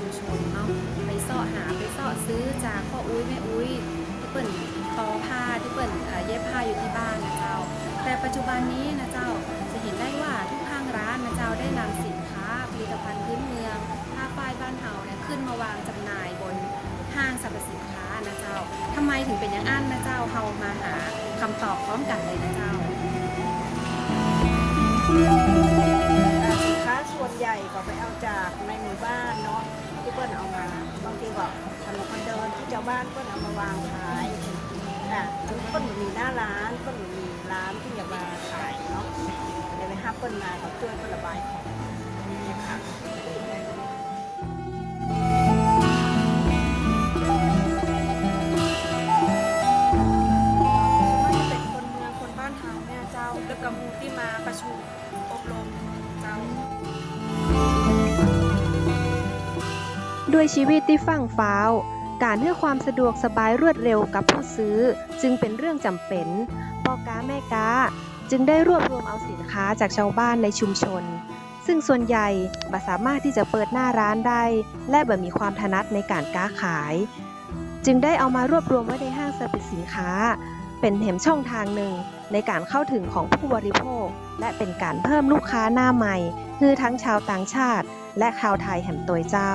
ชุมชนเนาะไปเสาะหาไปเสาะซื้อจากพ่ออุ้ยแม่อุ้ยที่เปิ่นทอผ้าที่เปิ่นเอ่อเย็บผ้าอยู่ที่บ้านนะเจ้า แต่ปัจจุบันนี้นะเจ้าจะเห็นได้ว่าทุกห้างร้านนะเจ้าได้นำสินค้าผลิตภัณฑ์พื้นเมืองผ้าฝ้ายบ้านเฮาเนี่ยขึ้นมาวางจำหน่ายบนห้างสรรพสินค้านะเจ้าทำไมถึงเป็นอย่างนั้นนะเจ้าเฮามาหาคำตอบพร้อมกันเลยนะเจ้าสินค้าส่วนใหญ่ก็ไปเอาจากในหมู่บ้าน เนาะที่เปิ้นเอามาบางทีก็ถนนคนเดินที่ชาวบ้านเปิ้นเอามาวางขายอะคือเปิ้นมีหน้าร้านเปิ้นมีร้านที่จะมาขายเนาะเดี๋ยวไปฮับเปิ้นมาก็ช่วยเปิ้นระบายของนี่ค่ะว่าจะเป็นคนเมืองคนบ้านเฮาเนี่ยจ้าแล้วกับหมูที่มาประชุมอบรม ด้วยชีวิตที่ฟั่งฟ้าว การให้ความสะดวกสบายรวดเร็วกับผู้ซื้อ จึงเป็นเรื่องจำเป็นพ่อค้าแม่ค้าจึงได้รวบรวมเอาสินค้าจากชาวบ้านในชุมชน ซึ่งส่วนใหญ่บ่สามารถที่จะเปิดหน้าร้านได้ และบ่มีความถนัดในการค้าขาย จึงได้เอามารวบรวมไว้ในห้างสรรพสินค้า เป็นเห็มช่องทางหนึ่งในการเข้าถึงของผู้บริโภค และเป็นการเพิ่มลูกค้าหน้าใหม่ คือทั้งชาวต่างชาติ และชาวไทยแห่มตัวเจ้า